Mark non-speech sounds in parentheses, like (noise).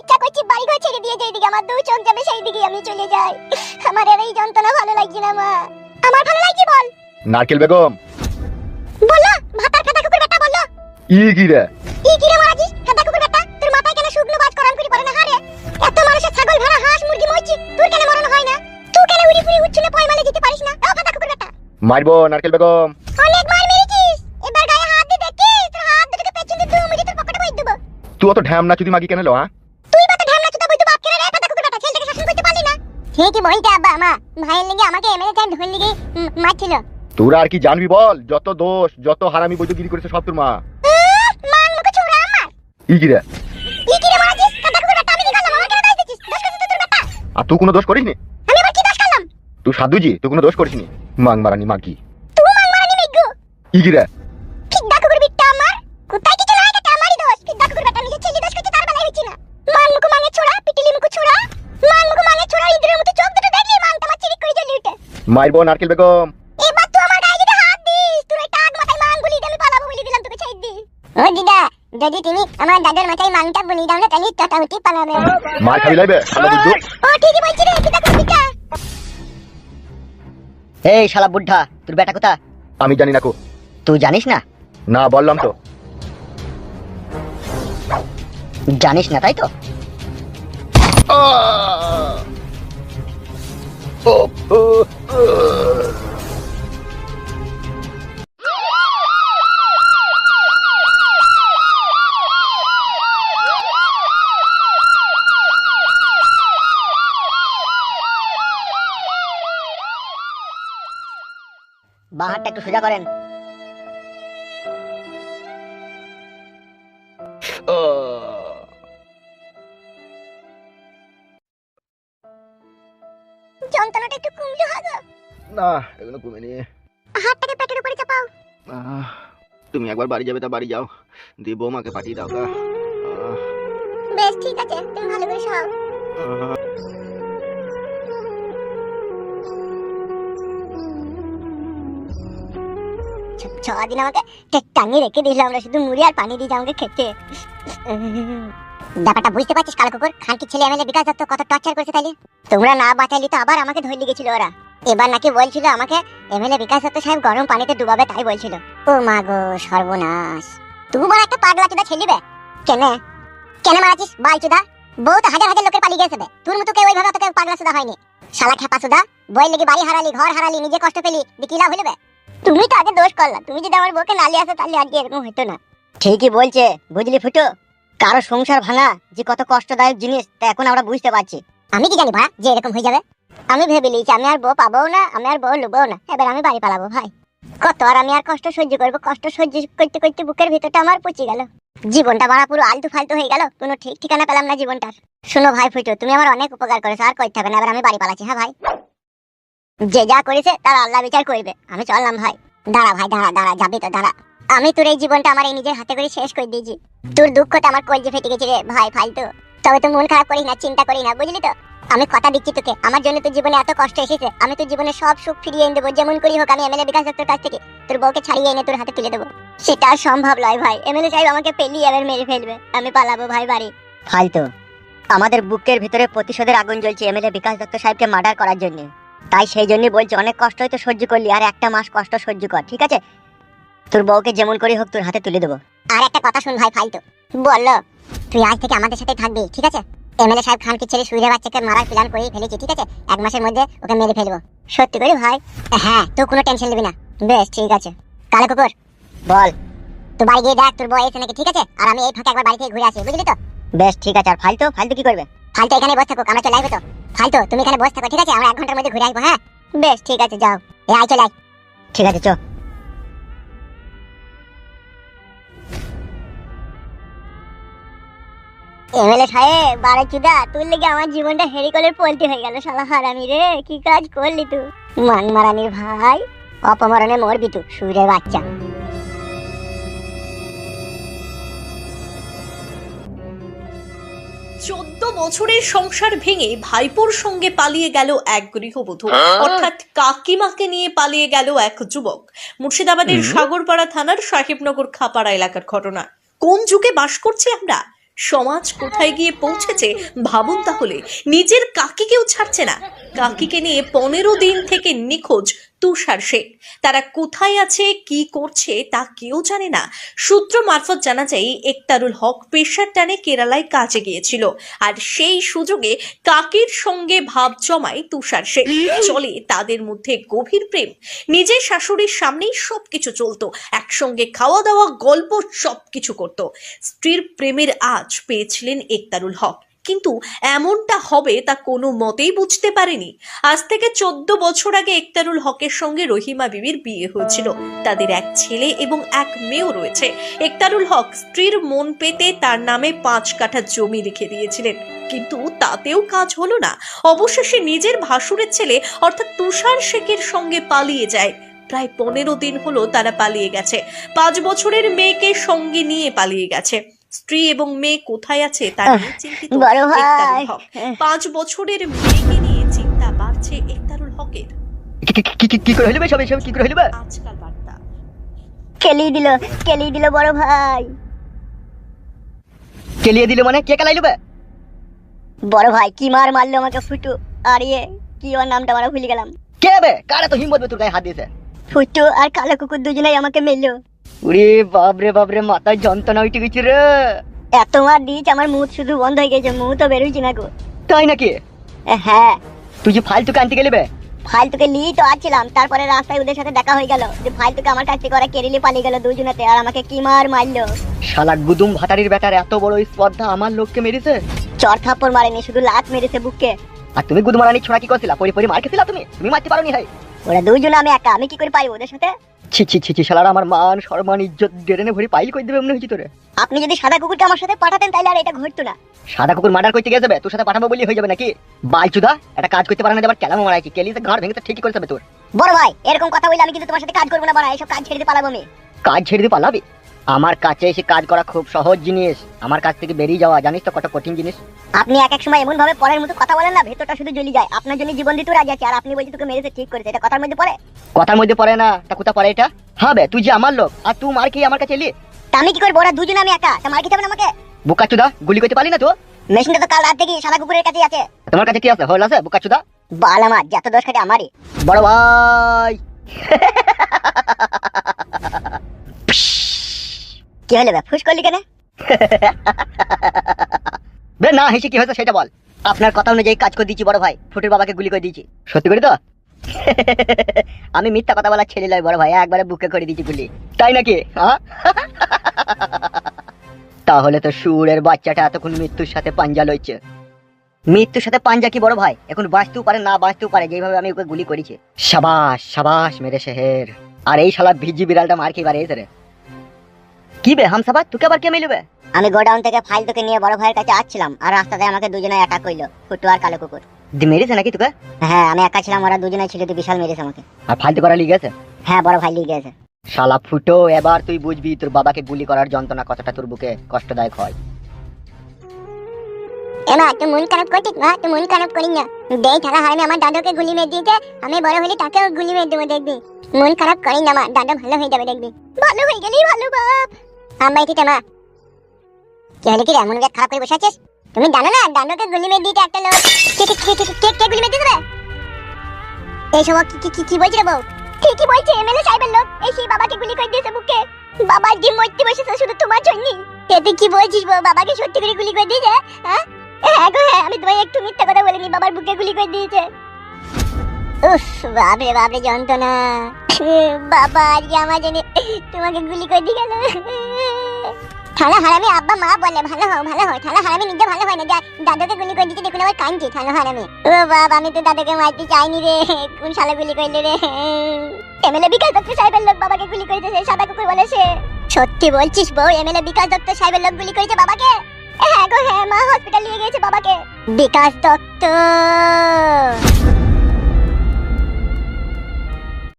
করছি বাড়ি ঘর ছেড়ে দিয়ে যেদিকে আমার দু চোখ যাবে সেই দিকে আমি চলে যাই। আমার আর এই যন্ত্রণা ভালো লাগছে না মা। আমার ভালো লাগছে বল। নারকেল বেগম। বলো ভাতার খাতা কুকুর বেটা বলো ই কি রে? ই কি রে মারাজি খাতা কুকুর বেটা? তোর মাথায় কেন শুকনো বাজ করাম করি পড়ে না হারে এত মানুষের ছাগল ভেড়া হাঁস মুরগি মরছি তোর কেন মরণ হয় না? তুই কেন উড়ি ফুড়ি উচ্ছলে পয় মালে যেতে পারিস না? ও খাতা কুকুর বেটা। মারবো নারকেল বেগম। অনেক মার মেরেছিস। এবার গায়ে হাত দিয়ে দেখিস তোর হাত দুটোকে পেছন দিয়ে দুমড়ি তোর পকেটে বই দেবো। তুই অত ঢ্যাম না চুদি মাগি কেন লো হ্যাঁ? ঠিকই বলতে আব্বা আমা ভাইয়ের লেগে আমাকে এমএলএ টাইম ধরে লেগে মারছিল। তোরা আর কি জানবি বল? যত দোষ যত হারামি বৈদ্যগিরি করেছে সব তোর মা। মান মুখে ছোড়া আমার। ই কি রে? কি কি রে মারাছিস কুকুর বেটা আমি কি করলাম? আমার কেন দোষ দিচ্ছিস? দোষ করছিস তোর বেটা আর তুই কোনো দোষ করিসনি আমি আবার কি দোষ করলাম? তুই সাধুজি তুই কোনো দোষ করিসনি মাং মারানি মাগি তুই মান মারানি মিগু ই মারবো নারকেল বেগম। এবার তুই আমার গায়ে যদি হাত দিস তুই ওই টাক মাথায় মাং বলি দিয়ে আমি পালাবো বলে দিলাম তোকে ছেড়ে দি ও দিদা যদি তুমি আমার দাদার মাথায় মাংটা বলি দাও না তাহলে টাটা উঠি পালাবে। মার খাবি লাইবে ভালো বুঝছ ও ঠিকই বলছি রে কুকুর বিট্টা এই শালা বুদ্ধা তোর বেটা কোথা আমি জানি না কো। তুই জানিস না? না বললাম তো। জানিস না তাই তো? ও। বাঁ হাতটা একটু সোজা করেন। ও। যন্ত্রণাটা একটু কমলো হাগো না এগুলো কমেনি। হাতটাকে পেটের উপরে চাপাও। আহ, তুমি একবার বাড়ি যাবে তা বাড়ি যাও। দিয়ে বৌমাকে পাঠিয়ে দাও গা বেশ ঠিক আছে তুমি ভালো করে খাও ছদিন আমাকে টা- টাঙিয়ে রেখে দিল। আমরা শুধু মুড়ি আর পানি দিয়েছি আমাকে খেতে। ব্যাপারটা বুঝতে পারছিস, কালো কুকুর? খানকি ছেলে এমএলএ বিকাশ দত্ত কত টর্চার করেছে তাইলে? তোমরা না বাঁচাইলি তো আবার আমাকে ধরে গেছিল ওরা। এবার নাকি বলছিল আমাকে এমএলএ বিকাশ দত্ত সাহেব গরম পানিতে ডুবাবে, তাই বলছিল। ও মা গো, সর্বনাশ। তুই বড় একটা পাগলা চুদা ছেলিবে কেন? কেন মারাছিস, বাল চুদা? বউ তো হাজার হাজার লোকের পালিয়ে গেছে। তোর মতো কেউ ওইভাবে তোকে পাগলা চুদা হয়নি। শালা খেপা চুদা বই লেগে বাড়ি হারালি, ঘর হারালি, নিজে কষ্ট পেলি কি লাভ হইলে বে? তুমি তো আগে দোষ করলা। তুমি যদি আমার বউকে নালি আসো, তাহলে আজকে এরকম হতো না। ঠিকই বলছে, বুঝলি ফুটো? কারও সংসার ভাঙা যে কত কষ্টদায়ক জিনিস, তা এখন আমরা বুঝতে পারছি। আমি কি জানি ভাড়া যে এরকম হয়ে যাবে? আমি ভেবে নিয়েছি, আমি আর বউ পাবো না, আমি আর বউ লুবো না। এবার আমি বাড়ি পালাবো ভাই। কত আর আমি আর কষ্ট সহ্য করব? কষ্ট সহ্য করতে করতে বুকের ভিতরটা আমার পচে গেল। জীবনটা মারা পুরো আলতু ফালতু হয়ে গেল, কোনো ঠিক ঠিকানা পেলাম না জীবনটার। শোনো ভাই ফুটো, তুমি আমার অনেক উপকার করেছ, আর করতে হবে না, এবার আমি বাড়ি পালাচ্ছি হ্যাঁ ভাই? যে যা করেছে তার আল্লাহ বিচার করবে। আমি চললাম ভাই। দাঁড়া ভাই, দাঁড়া দাঁড়া যাবি তো, দাঁড়া। আমি তোর এই জীবনটা আমার এই নিজের হাতে করে শেষ করে দিয়েছি। তোর দুঃখটা আমার কলজে ফেটে গেছে রে ভাই, ফালতু। তবে তো মন খারাপ করিস না, চিন্তা করি না, বুঝলি তো? আমি কথা দিচ্ছি তোকে। আমার জন্য তোর জীবনে এত কষ্ট এসেছে। আমি তোর জীবনে সব সুখ ফিরিয়ে এনে দেবো, যেমন করি হোক, আমি এমএলএ বিকাশ দত্তর কাছ থেকে তোর বউকে ছাড়িয়ে এনে তোর হাতে তুলে দেবো। সেটা সম্ভব নয় ভাই। এমএলএ সাহেব আমাকে পেলিয়ে এবার মেরে ফেলবে। আমি পালাবো ভাই বাড়ি। ফালতু। আমাদের বুকের ভিতরে প্রতিশোধের আগুন জ্বলছে এমএলএ বিকাশ দত্ত সাহেবকে মার্ডার করার জন্য। তাই সেই জন্যই বলছি অনেক কষ্ট হয়তো সহ্য করলি আর একটা মাস কষ্ট সহ্য কর ঠিক আছে? তোর বউকে যেমন করি হোক তোর হাতে তুলে দেবো। আর একটা কথা শুন ভাই ফালতু। বলল তুই আজ থেকে আমাদের সাথে থাকবি ঠিক আছে? এমএলএ সাহেব খানকে ছেড়ে সুইরে বাচ্চাকে মারার প্ল্যান করে ফেলেছি ঠিক আছে? এক মাসের মধ্যে ওকে মেরে ফেলব। সত্যি করে ভাই? হ্যাঁ তুই কোনো টেনশন নিবি না। বেশ ঠিক আছে। কালো কুকুর বল। তুই বাড়ি গিয়ে দেখ তোর বউ এসে নাকি ঠিক আছে? আর আমি এই ফাঁকে একবার বাড়ি থেকে ঘুরে আসি বুঝলি তো? বেশ ঠিক আছে। আর ফালতু ফালতু কি করবে? ফালতু এখানে বসে থাকো আমরা চলে আসব তো ফালতু, তুমি এখানে বসে থাকো, ঠিক আছে? আমরা এক ঘণ্টার মধ্যে ঘুরে আসব হ্যাঁ? বেশ, ঠিক আছে, যাও। এ আয়, চলে আয়। ঠিক আছে, চ। এমএলএ সাহেব বারে চুদা তোর লেগে আমার জীবনটা হেরিকলের পলটি হয়ে গেল, শালা হারামি রে। কি কাজ করলি তুই? মান মারানির ভাই, অপমরণে মরবি তুই, সুরের বাচ্চা। বছরের সংসার ভেঙে ভাইপোর সঙ্গে পালিয়ে গেল এক গৃহবধূ। অর্থাৎ কাকিমাকে নিয়ে পালিয়ে গেল এক যুবক। মুর্শিদাবাদের সাগরপাড়া থানার সাহেবনগর খাপাড়া এলাকার ঘটনা। কোন যুগে বাস করছি আমরা? সমাজ কোথায় গিয়ে পৌঁছেছে? ভাবুন তাহলে। নিজের কাকিকেও ছাড়ছে না। কাকিকে নিয়ে পনেরো দিন থেকে নিখোঁজ তুষার শেখ তারা কোথায় আছে, কি করছে তা কেউ জানে না। সূত্র মারফত জানা যায়, একতারুল হক পেশার টানে কেরালায় কাজে গিয়েছিল আর সেই সুযোগে কাকির সঙ্গে ভাব জমায় তুষার শেখ চলে তাদের মধ্যে গভীর প্রেম। নিজের শাশুড়ির সামনেই সবকিছু চলতো। একসঙ্গে খাওয়া দাওয়া গল্প সবকিছু করত। স্ত্রীর প্রেমের আজ পেয়েছিলেন একতারুল হক। কিন্তু এমনটা হবে তা কোনো মতেই বুঝতে পারেনি। আজ থেকে চোদ্দ বছর আগে একতারুল হকের সঙ্গে রহিমা বিবির বিয়ে হয়েছিল। তাদের এক ছেলে এবং এক মেয়েও রয়েছে। একতারুল হক স্ত্রীর মন পেতে তার নামে পাঁচ কাঠা জমি লিখে দিয়েছিলেন। কিন্তু তাতেও কাজ হলো না। অবশেষে নিজের ভাসুরের ছেলে অর্থাৎ তুষার শেখের সঙ্গে পালিয়ে যায়। প্রায় পনেরো দিন হলো তারা পালিয়ে গেছে। পাঁচ বছরের মেয়েকে সঙ্গে নিয়ে পালিয়ে গেছে। স্ত্রী এবং মেয়ে কোথায় আছে তা নিয়ে চিন্তিত ভাই। একতারুল হক। পাঁচ বছরের মেয়েকে নিয়ে চিন্তা বাড়ছে একতারুল হকের। কি- করে হইল বে সব এসব কি করে হইল বে? আজকাল বার্তা। কেলি দিল কেলি দিল বড় ভাই। কেলিয়ে দিল মানে কে কেলাইলো বে? বড় ভাই কি মার মারলো আমাকে ফুটু? আর ইয়ে কি ওর নামটা আমরা ভুলে গেলাম। কে বে? কারা তো হিম্মত বে তোর গায়ে হাত দিয়েছে? ফুটু আর কালো কুকুর দুজনেই আমাকে মেললো উরে বাপরে বাপরে মাথায় যন্ত্রণা উঠে গেছে রে। এত মার দিয়েছে আমার মুখ শুধু বন্ধ হয়ে গেছে মুখ তো বেরোইছি না গো। তাই নাকি? হ্যাঁ। তুই যে ফালতুকে আনতে গেলি বে। ফাইলতুকে নিয়ে তো আসছিলাম তারপরে রাস্তায় ওদের সাথে দেখা হয়ে গেল যে ফাইলতুকে আমার কাছ থেকে ওরা কেরিলে পালিয়ে গেল দুজনেতে আর আমাকে কি মার মারলো। শালা গুদুম ভাতারির বেটার এত বড় স্পর্ধা আমার লোককে মেরেছে? চর থাপ্পড় মারেনি শুধু লাত মেরেছে বুককে। আর তুমি গুদমারানি ছোড়া কি করছিলা? পরি পরি মার খেছিলা তুমি? তুমি মারতে পারোনি হাই ওরা দুজনে আমি একা আমি কি করে পারি ওদের সাথে? ছি ছি ছি ছি শালারা আমার মান সম্মান ইজ্জত ডেরেনে ভরি পাইল কই দেবে মনে হয়েছে তোরে? আপনি যদি সাদা কুকুরকে আমার সাথে পাঠাতেন তাহলে আর এটা ঘটতো না। সাদা কুকুর মার্ডার করতে গিয়ে যাবে তোর সাথে পাঠাবো বলি হয়ে যাবে নাকি? বাইচুদা একটা কাজ করতে পারে না আবার কেলামো মারাইছি কেলিতে ঘর ভেঙে ঠিকই করে যাবে তোর। বড় ভাই এরকম কথা বললে আমি কিন্তু তোমার সাথে কাজ করব না বড় এইসব কাজ ছেড়ে দিয়ে পালাবো আমি। কাজ ছেড়ে দিয়ে পালাবি? আমার কাছে এসে কাজ করা খুব সহজ জিনিস। আমার কাছ থেকে বেরিয়ে যাওয়া জানিস তো কত কঠিন জিনিস? আপনি এক এক সময় এমন ভাবে পরের মতো কথা বলেন না ভেতরটা শুধু জ্বলি যায়। আপনার জন্য জীবন দিতে রাজি আছে আর আপনি বলছেন তোকে মেরেছে ঠিক করেছে। এটা কথার মধ্যে পড়ে? কথার মধ্যে পড়ে না। তা কোথা পড়ে এটা? হ্যাঁ বে তুই যে আমার লোক আর তুই মার খেয়ে আমার কাছে এলি? তা আমি কি করব? ওরা দুজনে আমি একা। তা মার খেতে হবে না আমাকে? বুকাচুদা গুলি করতে পারলি না তো? মেশিনটা তো কাল রাত থেকে সাদা কুকুরের কাছেই আছে। তোমার কাছে কি আছে? হল আছে বুকাচুদা? বাল আমার যত দোষ খাটে আমারই। বড় ভাই! (laughs) কি হলো ফুস করলি কেন? বে, না হেসে কি হয়েছে সেটা বল। আপনার কথা অনুযায়ী কাজ করে দিয়েছি বড় ভাই, ফুটের বাবাকে গুলি করে দিয়েছি। সত্যি করে তো? আমি মিথ্যা কথা বলা ছেলে লয় বড় ভাই, একবারে বুকে করে দিয়েছি গুলি। তাই নাকি? তাহলে তো সুরের বাচ্চাটা এতক্ষণ মৃত্যুর সাথে পাঞ্জা লইছে। মৃত্যুর সাথে পাঞ্জা কি বড় ভাই? এখন বাঁচতেও পারে, না বাঁচতেও পারে, যেভাবে আমি ওকে গুলি করেছি। সাবাস সাবাস মেরে শেহের আর এই শালা ভিজি বিড়ালটা মার খেয়ে বাড়িয়েছে রে। কি বে হামসাবাদ তোকে আবার কে মিলবে আমি গোডাউন থেকে ফাইল তোকে নিয়ে বড় ভাইয়ের কাছে আসছিলাম আর রাস্তাতে আমাকে দুজনে অ্যাটাক করল ফুটু আর কালো কুকুর। দি মেরেছে নাকি তোকে? হ্যাঁ আমি একা ছিলাম ওরা দুজনে ছিল তো বিশাল মেরেছে আমাকে। আর ফালতু করা লিগে গেছে? হ্যাঁ বড় ভাই গেছে। শালা ফুটো এবার তুই বুঝবি তোর বাবাকে গুলি করার যন্ত্রণা কতটা তোর বুকে কষ্টদায়ক হয়। এমা তুই মন খারাপ করছিস মা? তুই মন খারাপ করিস না। দেই থাকা হারামি আমার দাদুকে গুলি মেরে দিয়েছে। আমি বড় হলে তাকেও গুলি মেরে দেবো দেখবি? মন খারাপ করিস না মা দাদা ভালো হয়ে যাবে দেখবি। ভালো হয়ে গেলি ভালো বাপ। মন জানো না? দাদুকে গুলি কে বলছে বাবাকে গুলি করে দিয়েছে বুকে। বাবা যে মরতে বসেছে শুধু তোমার জন্য তুই কি বলছিস বউ? বাবাকে সত্যি করে গুলি করে দিয়েছে হ্যাঁ? হ্যাঁ গো হ্যাঁ আমি তোমায় একটু মিথ্যা কথা বলিনি। বাবার বুকে গুলি করে দিয়েছে। উফ, বাপরে বাপরে, যন্ত্রণা। বাবা, আজকে আমার জন্য তোমাকে গুলি করে দিয়ে গেল। থালা হারামি আব্বা মা বলে, ভালো হও ভালো হও। থালা হারামি নিজে ভালো হয় না। যা, দাদাকে গুলি করে দিতে দেখুন আবার কাঁদছে থালা হারামি। ও বাবা আমি তো দাদাকে মারতে চাইনি রে। কোন শালা গুলি করলে রে? এমএলএ বিকাশ দত্ত সাহেবের লোক বাবাকে গুলি করে দিয়েছে সাদা কুকুর বলে সে। সত্যি বলছিস বউ, এমএলএ বিকাশ দত্ত সাহেবের লোক গুলি করেছে বাবাকে? হ্যাঁ গো হ্যাঁ মা হসপিটাল নিয়ে গেছে বাবাকে। বিকাশ দত্ত।